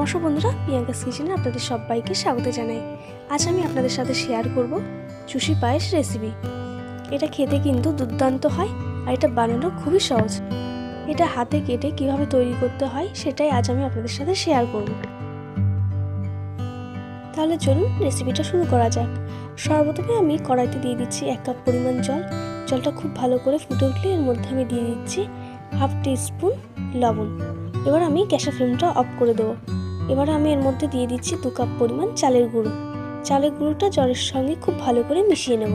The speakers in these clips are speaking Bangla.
নমস্কার বন্ধুরা প্রিয়াঙ্কাস কিচেনে আপনাদের সবাইকে স্বাগত জানাই। আজ আমি আপনাদের সাথে শেয়ার করব চুষি পায়েস রেসিপি এটা খেতে কিন্তু দুর্দান্ত হয় আর এটা বানানো খুবই সহজ। এটা হাতে কেটে কীভাবে তৈরি করতে হয় সেটাই আজ আমি আপনাদের সাথে শেয়ার করব। তাহলে চলুন রেসিপিটা শুরু করা যাক। সর্বপ্রথমে আমি কড়াইতে দিয়ে দিচ্ছি এক কাপ পরিমাণ জল। জলটা খুব ভালো করে ফুটে উঠলে এর মধ্যে আমি দিয়ে দিচ্ছি হাফ টি স্পুন লবণ। এবার আমি গ্যাসের ফ্লেমটা অফ করে দেবো। এবার আমি এর মধ্যে দিয়ে দিচ্ছি দু কাপ পরিমাণ চালের গুঁড়ো। চালের গুঁড়োটা জলের সঙ্গে খুব ভালো করে মিশিয়ে নেব।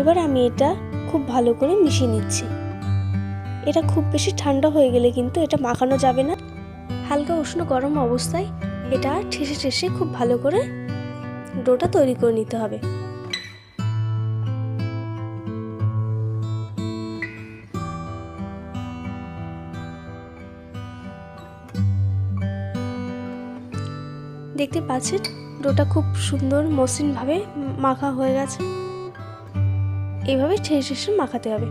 এবার আমি এটা খুব ভালো করে মিশিয়ে নিচ্ছি। এটা খুব বেশি ঠান্ডা হয়ে গেলে কিন্তু এটা মাখানো যাবে না। হালকা উষ্ণ গরম অবস্থায় এটা ঠেসে ঠেসে খুব ভালো করে ডোটা তৈরি করে নিতে হবে। দেখতে পাচ্ছেন, ডোটা খুব সুন্দর মসৃণভাবে মাখা হয়ে গেছে। এইভাবে ঠেসে ঠেসে মাখাতে হবে।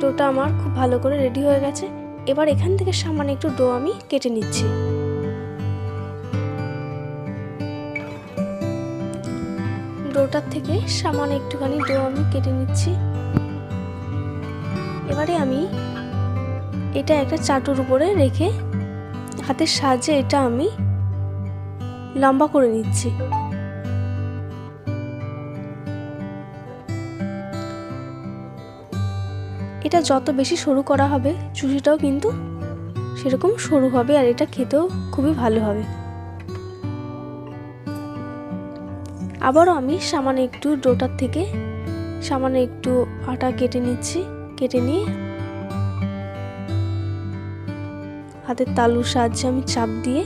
ডোটা আমার খুব ভালো করে রেডি হয়ে গেছে। এবার এখান থেকে সামান্য একটু ডো আমি কেটে নিচ্ছি। ডোটার থেকে সামান্য একটুখানি ডো আমি কেটে নিচ্ছি। এবারে আমি এটা একটা চাটুর উপরে রেখে হাতের সাহায্যে এটা আমি লম্বা করে নিচ্ছি। এটা যত বেশি সরু করা হবে, চুষিটাও কিন্তু সেরকম সরু হবে আর এটা খেতেও খুবই ভালো হবে। আবারও আমি সামান্য একটু ডোটার থেকে সামান্য একটু আটা কেটে নিচ্ছি, কেটে নিয়ে হাতের তালুর সাহায্যে আমি চাপ দিয়ে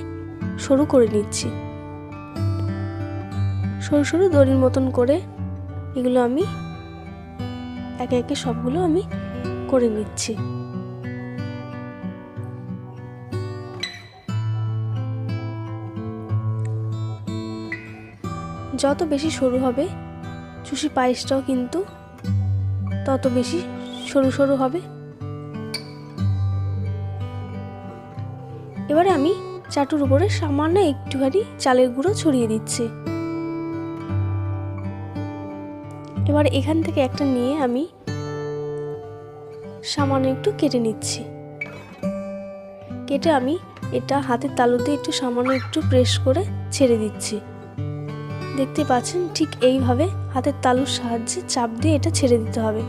সরু করে নিচ্ছি। সরু সরু দড়ির মতন করে এগুলো আমি একে একে সবগুলো আমি করে নিচ্ছি। যত বেশি সরু হবে চুষি পায়েসটাও কিন্তু তত বেশি সরু সরু হবে। এবারে আমি চাটুর উপরে সামান্য একটুখানি চালের গুঁড়ো ছড়িয়ে দিচ্ছি। এবার এখান থেকে একটা নিয়ে আমি সামান্য একটু কেটে নিচ্ছি। কেটে আমি এটা হাতের তালুতে একটু সামান্য একটু প্রেস করে ছেড়ে দিচ্ছি। দেখতে পাচ্ছেন ঠিক এইভাবে হাতের তালুর সাহায্যে চাপ দিয়ে এটা ছেড়ে দিতে হবে।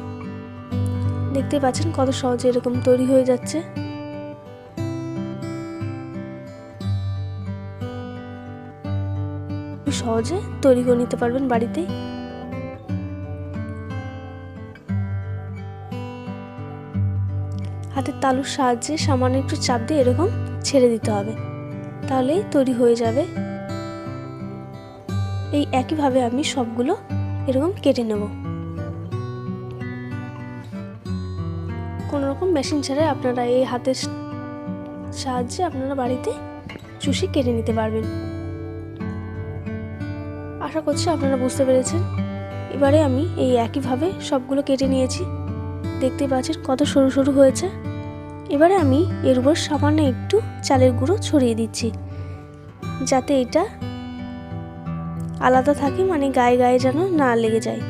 দেখতে পাচ্ছেন কত সহজে এরকম তৈরি হয়ে যাচ্ছে। সহজে তৈরি করে নিতে পারবেন বাড়িতে। হাতের তালুর সাহায্যে সামান্য একটু চাপ দিয়ে এরকম ছেড়ে দিতে হবে। তাহলেই তৈরি হয়ে যাবে। এই একইভাবে আমি সবগুলো এরকম কেটে নেব। রকম মেশিন ছাড়াই আপনারা এই হাতের সাহায্যে আপনারা বাড়িতে চুষি কেটে নিতে পারবেন। আশা করছি আপনারা বুঝতে পেরেছেন। এবারে আমি এই একইভাবে সবগুলো কেটে নিয়েছি। দেখতে পাচ্ছেন কত সরু সরু হয়েছে। এবারে আমি এর উপর সামান্য একটু চালের গুঁড়ো ছড়িয়ে দিচ্ছি। যাতে এটা আলাদা থাকে মানে গায়ে গায়ে যেন না লেগে যায়।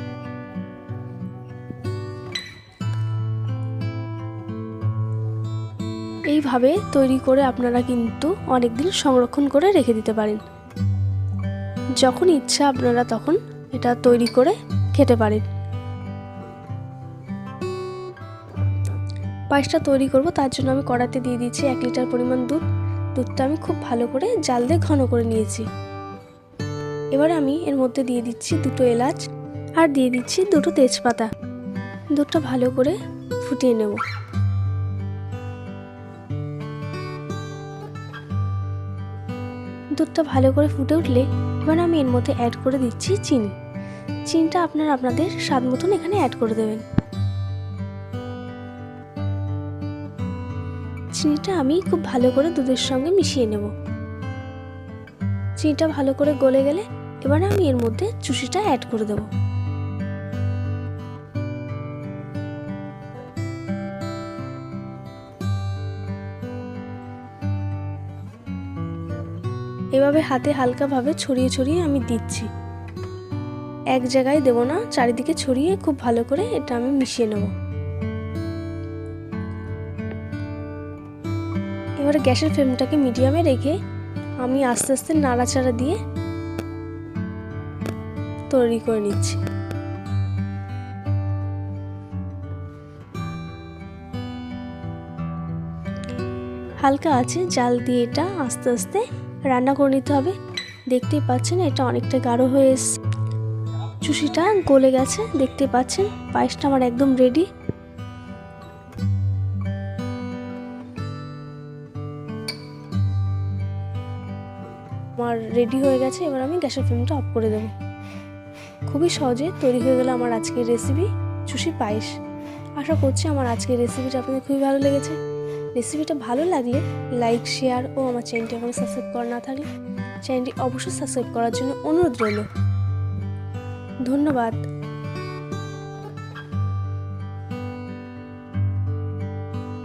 এইভাবে তৈরি করে আপনারা কিন্তু অনেকদিন সংরক্ষণ করে রেখে দিতে পারেন। যখন ইচ্ছা আপনারা তখন এটা তৈরি করে খেতে পারেন। পায়েসটা তৈরি করব, তার জন্য আমি কড়াতে দিয়ে দিচ্ছি এক লিটার পরিমাণ দুধ। দুধটা আমি খুব ভালো করে জাল দিয়ে ঘন করে নিয়েছি। এবার আমি এর মধ্যে দিয়ে দিচ্ছি দুটো এলাচ আর দিয়ে দিচ্ছি দুটো তেজপাতা। দুধটা ভালো করে ফুটিয়ে নেব। দুধটা ভালো করে ফুটে উঠলে এবার আমি এর মধ্যে অ্যাড করে দিচ্ছি চিনি। চিনিটা আপনারা আপনাদের স্বাদ মতন এখানে অ্যাড করে দেবেন। চিনিটা আমি খুব ভালো করে দুধের সঙ্গে মিশিয়ে নেব। চিনিটা ভালো করে গলে গেলে এবার আমি এর মধ্যে চুষিটা অ্যাড করে দেব। এভাবে হাতে হালকাভাবে ছড়িয়ে ছড়িয়ে আমি দিচ্ছি। এক জায়গায় দেব না, চারিদিকে ছড়িয়ে খুব ভালো করে এটা আমি মিশিয়ে নেব। এবারে গ্যাসের ফ্লেমটাকে মিডিয়ামে রেখে আমি আস্তে আস্তে নাড়াচাড়া দিয়ে তৈরি করে নিচ্ছি। হালকা আছে, জাল দিয়ে এটা আস্তে আস্তে রান্না করে নিতে হবে। দেখতেই পাচ্ছেন এটা অনেকটা গাঢ় হয়ে এসছে। চুষিটা গলে গেছে, দেখতে পাচ্ছেন, পায়েসটা আমার একদম রেডি আমার রেডি হয়ে গেছে, এবার আমি গ্যাসের ফ্লেমটা অফ করে দেবো। খুবই সহজে তৈরি হয়ে গেল আমার আজকের রেসিপি চুষি পায়েস। আশা করছি আমার আজকের রেসিপিটা আপনাদের খুবই ভালো লেগেছে। রেসিপিটা ভালো লাগলে লাইক শেয়ার ও আমার চ্যানেলটি এখনও সাবস্ক্রাইব করা না থাকলে চ্যানেলটি অবশ্যই সাবস্ক্রাইব করার জন্য অনুরোধ রইল। ধন্যবাদ।